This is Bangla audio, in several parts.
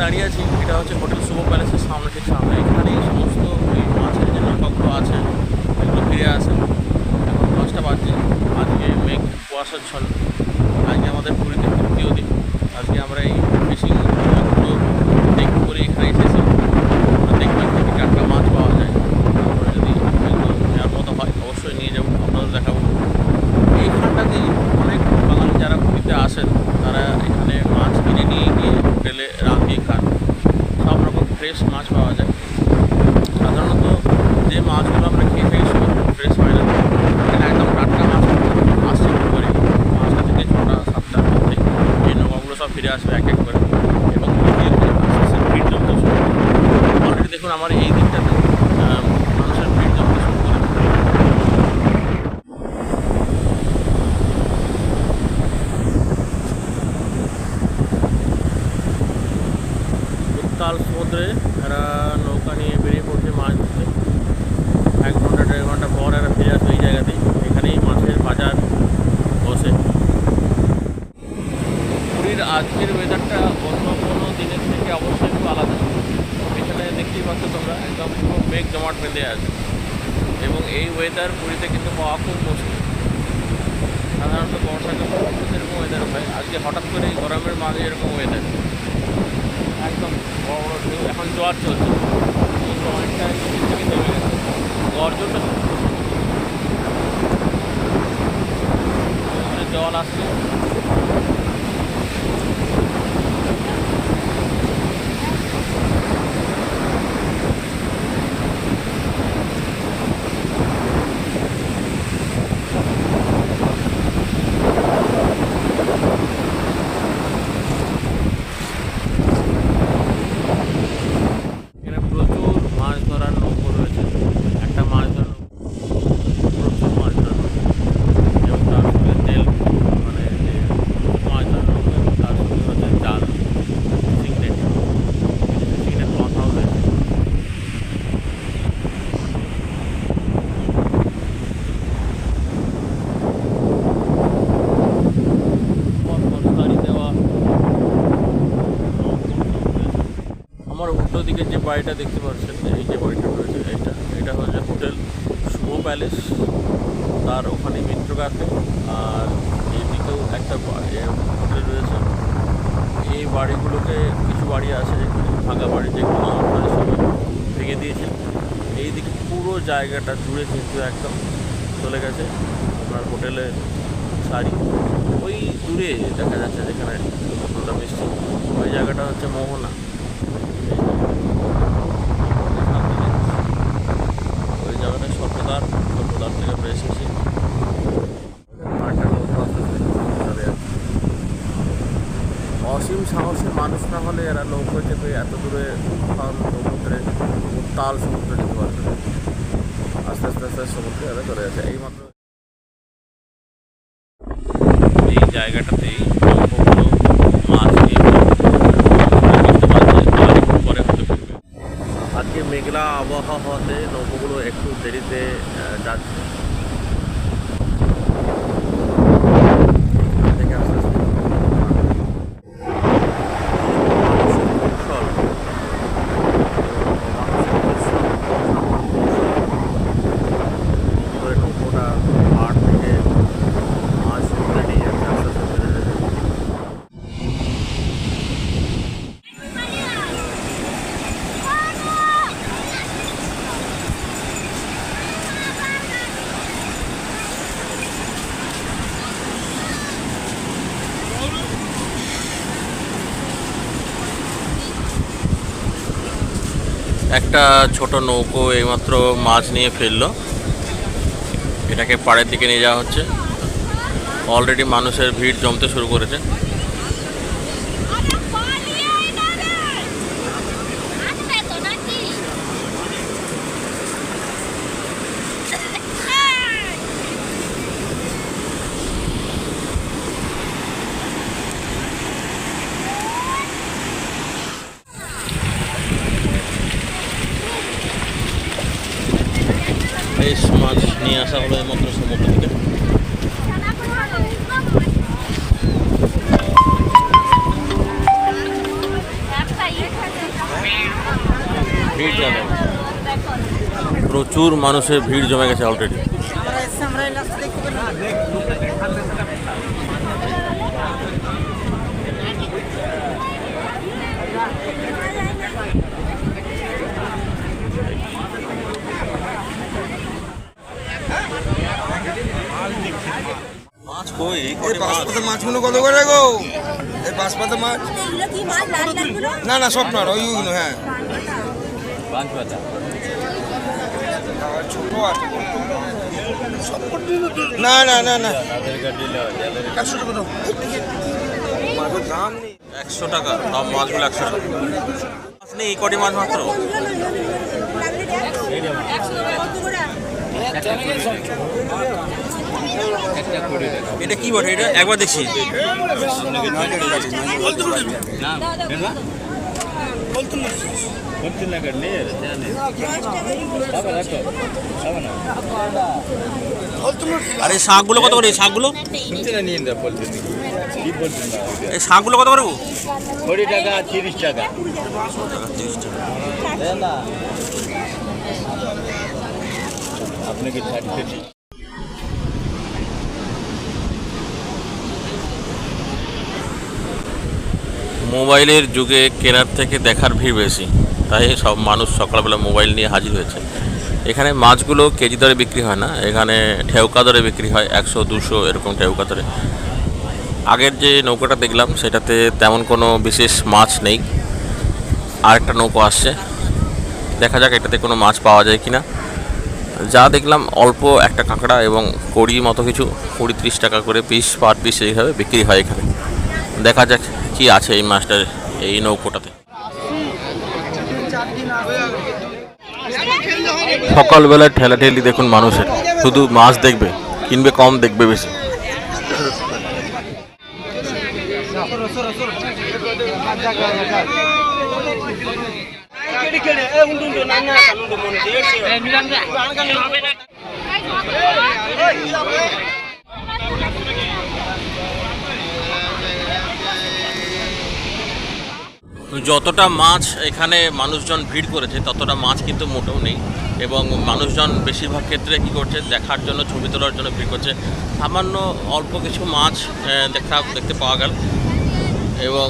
দাঁড়িয়ে আছি, এটা হচ্ছে হোটেল শুভ প্যালেসের সামনে ঠিক সামনে এখানে এই সমস্ত মাছের যে নৌকাগুলো আছে, এগুলো ফিরে আসে। এখন দশটা বাজছে, আজকে মেঘ কুয়াশাচ্ছন্ন আজকে আমাদের পুরীতে তৃতীয় দিন। আজকে আমরা এই ফিশিং দেখতে করে এখানে এসেছি আমরা দেখবেন থেকে টাটকা মাছ পাওয়া যায় তারপরে যদি এগুলো নেওয়ার মতো হয় অবশ্যই নিয়ে যাব আপনাদের দেখাবো এইখানটাতেই অনেক বাঙালি যারা পুরীতে আসেন তারা এখানে মাছ কিনে নিয়ে গিয়ে হোটেলে রাঁধিয়ে খান সব রকম ফ্রেশ মাছ পাওয়া যায় সাধারণত যে মাছগুলো আমরা খেয়ে থাকি সেগুলো ফ্রেশ হয় না এখানে একদম টাটকা মাছ আসছে করে পাঁচটা থেকে ছটা সাতটার মধ্যে এই নৌকাগুলো সব ফিরে আসবে এক এক করে। এবং দেখুন আমার এই দিকটাতে আহ, মানুষের ভিড় জমতে শুরু করে উত্তাল সমুদ্রে এরা নৌকা নিয়ে বেরিয়ে পড়ছে মাছ ধরতে এক ঘণ্টা দেড় ঘণ্টা পর এরা ফিরে আসবে এই জায়গাতেই এখানেই মাছের বাজার বসে পুরীর আজকের ওয়েদারটা অন্য কোনো দিনের থেকে অবশ্যই একটু আলাদা। এখানে দেখতেই পাচ্ছ তোমরা একদম পুরো মেঘ জমাট বেঁধে আছে এবং এই ওয়েদার পুরীতে কিন্তু পাওয়া খুব মুশকিল। সাধারণত বর্ষাকাল এরকম ওয়েদার হয়। আজকে হঠাৎ করে গরমের মাঝে এরকম ওয়েদার একদম বড় বড় ঢেউ, এখন জোয়ার চলছে। নিচের দিকে নেমে গেছে। গর্জনটা জল আসছে এখানে প্রচুর মাছ ধরার নৌকো রয়েছে একটা মাছ ধরার নৌকো প্রচুর মাছ ধরার নৌকো এবং তার সঙ্গে তেল মানে যে মাছ ধরার নৌকো এবং তার সঙ্গে হচ্ছে জাল ফিশিং নেট ফিশিং নেট কথাও রয়েছে পর পর সারি দেওয়া আমার উল্টো দিকে যে বাড়িটা দেখতে পাচ্ছেন, এই যে বাড়িটা রয়েছে এটা এটা হচ্ছে হোটেল শুভ প্যালেস। তার ওখানে মিত্র কাফে আর এইদিকেও একটা হোটেল রয়েছে। এই বাড়িগুলোকে কিছু বাড়ি আছে যেখানে ফাঁকা বাড়ি, যেগুলো আপনাদের সময় ভেঙে দিয়েছিল এইদিকে পুরো জায়গাটা জুড়ে কিন্তু একদম চলে গেছে। আপনার হোটেলে সারি, ওই দূরে দেখা যাচ্ছে যেখানে মিশছে ওই জায়গাটা হচ্ছে মোহনা। ওই থেকে আমরা এসেছি অসীম সাহসী মানুষ না হলে এরা নৌকো চেপে এত দূরে সমুদ্রে, উত্তাল সমুদ্রে যেতে পারবে আস্তে আস্তে আস্তে সমুদ্রে এরা চলে যাচ্ছে। এইমাত্র এই জায়গাটাতেই হওয়াতে নৌকোগুলো একটু দেরিতে যাচ্ছে এখান থেকে আস্তে আস্তে মানুষের কৌশল মানুষের পরিশ্রম, করে নৌকোটা পাড় থেকে মাছ সমুদ্রে নিয়ে যাচ্ছে আস্তে আস্তে ধীরে ধীরে একটা ছোট নৌকো এইমাত্র মাছ নিয়ে ফেলল। এটাকে পাড়ের দিকে নিয়ে যাওয়া হচ্ছে। অলরেডি মানুষের ভিড় জমতে শুরু করেছে। ইলিশ মাছ নিয়ে আসা হলো এইমাত্র সমুদ্র থেকে। প্রচুর মানুষের ভিড় জমে গেছে অলরেডি কই? এই বাঁশপাতা মাছগুলো কত করে গো? এই বাঁশপাতা মাছ? না না সব না ওইগুলো হ্যাঁ। না না না না। একশো টাকা সব মাছগুলো একশো টাকা। নেই কটি মাছ মাত্র? এটা কি বটে? এটা একবার দেখছি। আর শাকগুলো কত করে? শাকগুলো? এই কত করে গো? কুড়ি টাকা তিরিশ টাকা। আপনাকে ষাট কেজি মোবাইলের যুগে কেনার থেকে দেখার ভিড় বেশি তাই সব মানুষ সকালবেলা মোবাইল নিয়ে হাজির হয়েছে। এখানে মাছগুলো কেজি দরে বিক্রি হয় না এখানে ঠেউকা দরে বিক্রি হয় একশো দুশো এরকম ঠেউকা দরে। আগের যে নৌকাটা দেখলাম, সেটাতে তেমন কোনো বিশেষ মাছ নেই। আরেকটা নৌকো আসছে। দেখা যাক এটাতে কোনো মাছ পাওয়া যায় কি না যা দেখলাম, অল্প একটা কাঁকড়া এবং কড়ি মতো কিছু কুড়ি ত্রিশ টাকা করে পিস পার পিস এইভাবে বিক্রি হয় এখানে। দেখা যাক কি আছে এই মাছটার, এই নৌকোটাতে। সকালবেলায় ঠেলাঠেলি দেখুন মানুষের। শুধু মাছ দেখবে, কিনবে, কম দেখবে বেশি। যতটা মাছ এখানে মানুষজন ভিড় করেছে, ততটা মাছ কিন্তু মোটেও নেই। এবং মানুষজন বেশিরভাগ ক্ষেত্রে কী করছে, দেখার জন্য, ছবি তোলার জন্য ভিড় করছে। সামান্য অল্প কিছু মাছ দেখা, দেখতে পাওয়া গেল। এবং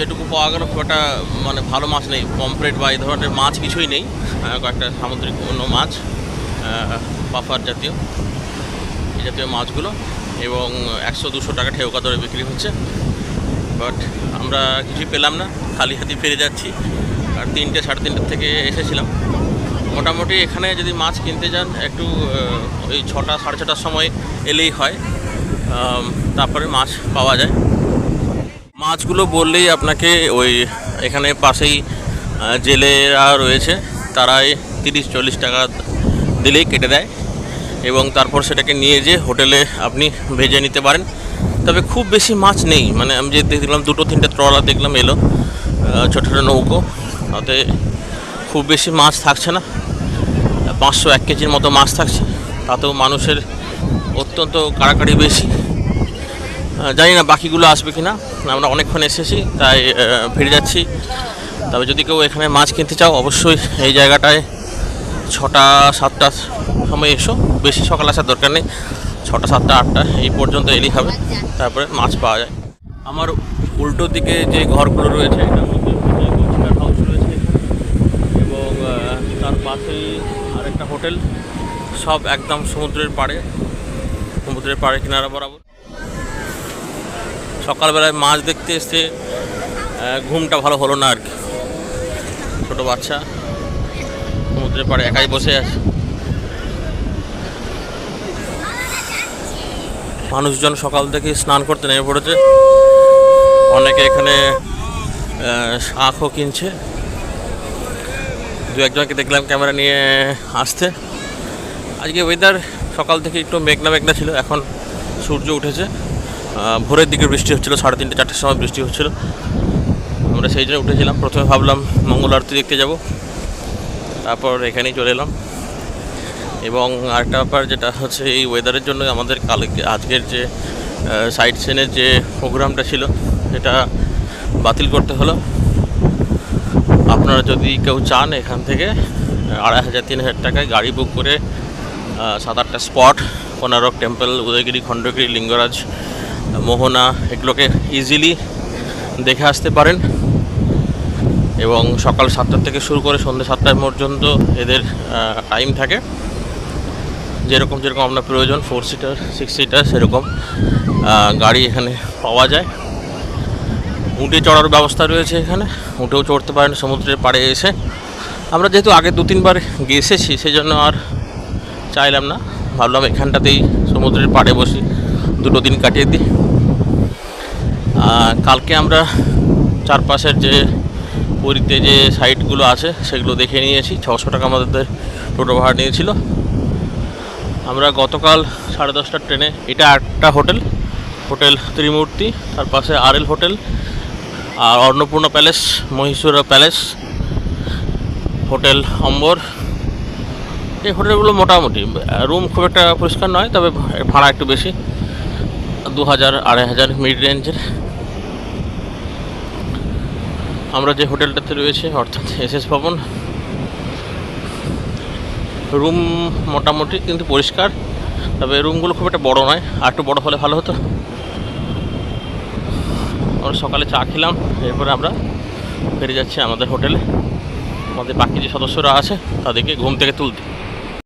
যেটুকু পাওয়া গেল খুব একটা মানে ভালো মাছ নেই পমপ্লেট বা এই ধরনের মাছ কিছুই নেই কয়েকটা সামুদ্রিক অন্য মাছ পাফার জাতীয়, এই জাতীয় মাছগুলো, এবং একশো দুশো টাকা ঠেউকা দরে বিক্রি হচ্ছে। বাট আমরা কিছুই পেলাম না, খালি হাতি ফিরে যাচ্ছি, আর তিনটে, সাড়ে তিনটের থেকে এসেছিলাম। মোটামুটি এখানে যদি মাছ কিনতে যান, একটু ওই ছটা, সাড়ে ছটার সময় এলেই হয় তারপরে মাছ পাওয়া যায়। মাছগুলো বললেই আপনাকে ওই এখানে পাশেই জেলেরা রয়েছে, তারাই তিরিশ চল্লিশ টাকা দিলেই কেটে দেয় এবং তারপর সেটাকে নিয়ে যেয়ে হোটেলে আপনি ভেজে নিতে পারেন। তবে খুব বেশি মাছ নেই মানে আমি যে দেখলাম দুটো তিনটে ট্রলার দেখলাম এলো ছোটো ছোটো নৌকো, তাতে খুব বেশি মাছ থাকছে না, পাঁচশো এক কেজির মতো মাছ থাকছে, তাতেও মানুষের অত্যন্ত কাড়াকাড়ি বেশি। জানি না বাকিগুলো আসবে কি না আমরা অনেকক্ষণ এসেছি, তাই ফিরে যাচ্ছি। তবে যদি কেউ এখানে মাছ কিনতে চাও, অবশ্যই এই জায়গাটায় ছটা, সাতটা সময় এসো। বেশি সকাল আসার দরকার নেই। ছটা, সাতটা, আটটা, এই পর্যন্ত এলেই হবে। তারপরে মাছ পাওয়া যায়। আমার উল্টো দিকে যে ঘরগুলো রয়েছে এটার মধ্যে হাউস রয়েছে। এবং তার পাশেই আরেকটা হোটেল। সব একদম সমুদ্রের পাড়ে সমুদ্রের পাড়ে কিনারা বরাবর। সকালবেলায় মাছ দেখতে এসে ঘুমটা ভালো হলো না আর কি। ছোটো বাচ্চা, সমুদ্রের পাড়ে একাই বসে আছে। মানুষজন সকাল থেকে স্নান করতে নেমে পড়েছে। অনেকে এখানে শাঁখও কিনছে। দু একজনকে দেখলাম ক্যামেরা নিয়ে আসতে। আজকে ওয়েদার সকাল থেকে একটু মেঘনা মেঘনা ছিল, এখন সূর্য উঠেছে। ভোরের দিকে বৃষ্টি হচ্ছিল, সাড়ে তিনটে, চারটের সময় বৃষ্টি হচ্ছিল। আমরা সেই জন্য উঠেছিলাম। প্রথমে ভাবলাম মঙ্গল আরতি দেখতে যাব। তারপর এখানেই চলে এলাম। এবং আরেকটা ব্যাপার যেটা হচ্ছে, এই ওয়েদারের জন্য আমাদের কালকে, আজকের যে সাইড সিনের যে প্রোগ্রামটা ছিল, সেটা বাতিল করতে হলো। আপনারা যদি কেউ চান এখান থেকে, আড়াই হাজার তিন হাজার টাকায় গাড়ি বুক করে সাত আটটা স্পট কোনারক টেম্পল উদয়গিরি, খণ্ডগিরি, লিঙ্গরাজ মোহনা, এগুলোকে ইজিলি দেখে আসতে পারেন। এবং সকাল সাতটার থেকে শুরু করে সন্ধ্যে সাতটা পর্যন্ত এদের টাইম থাকে। যেরকম যেরকম আপনার প্রয়োজন ফোর সিটার সিক্স সিটার সেরকম গাড়ি এখানে পাওয়া যায়। উঁটে চড়ার ব্যবস্থা রয়েছে এখানে। উঠেও চড়তে পারেন, সমুদ্রের পাড়ে এসে। আমরা যেহেতু আগে দু তিনবার এসেছি সেই জন্য আর চাইলাম না। ভাবলাম এখানটাতেই সমুদ্রের পাড়ে বসি, দুটো দিন কাটিয়ে দিই। কালকে আমরা চারপাশের যে পুরীতে যে সাইটগুলো আছে, সেগুলো দেখে নিয়েছি। ছশো টাকা আমাদের টোটো ভাড়া নিয়েছিল। আমরা গতকাল সাড়ে দশটার ট্রেনে, এটা একটা হোটেল হোটেল ত্রিমূর্তি, তার পাশে আরএল হোটেল আর Annapurna palace, Mahishura palace, hotel Amber. এই হোটেলগুলো মোটামুটি, রুম খুব একটা পরিষ্কার নয়, তবে ভাড়া একটু বেশি, দু হাজার, আড়াই হাজার মিড রেঞ্জের। আমরা যে হোটেলটাতে রয়েছে, অর্থাৎ এস এস ভবন। রুম মোটামুটি কিন্তু পরিষ্কার, তবে রুমগুলো খুব একটা বড়ো নয়। আর একটু বড়ো হলে ভালো হতো। আমরা সকালে চা খেলাম, এরপরে আমরা ফিরে যাচ্ছি আমাদের হোটেলে। আমাদের বাকি যে সদস্যরা আছে, তাদেরকে ঘুম থেকে তুলতে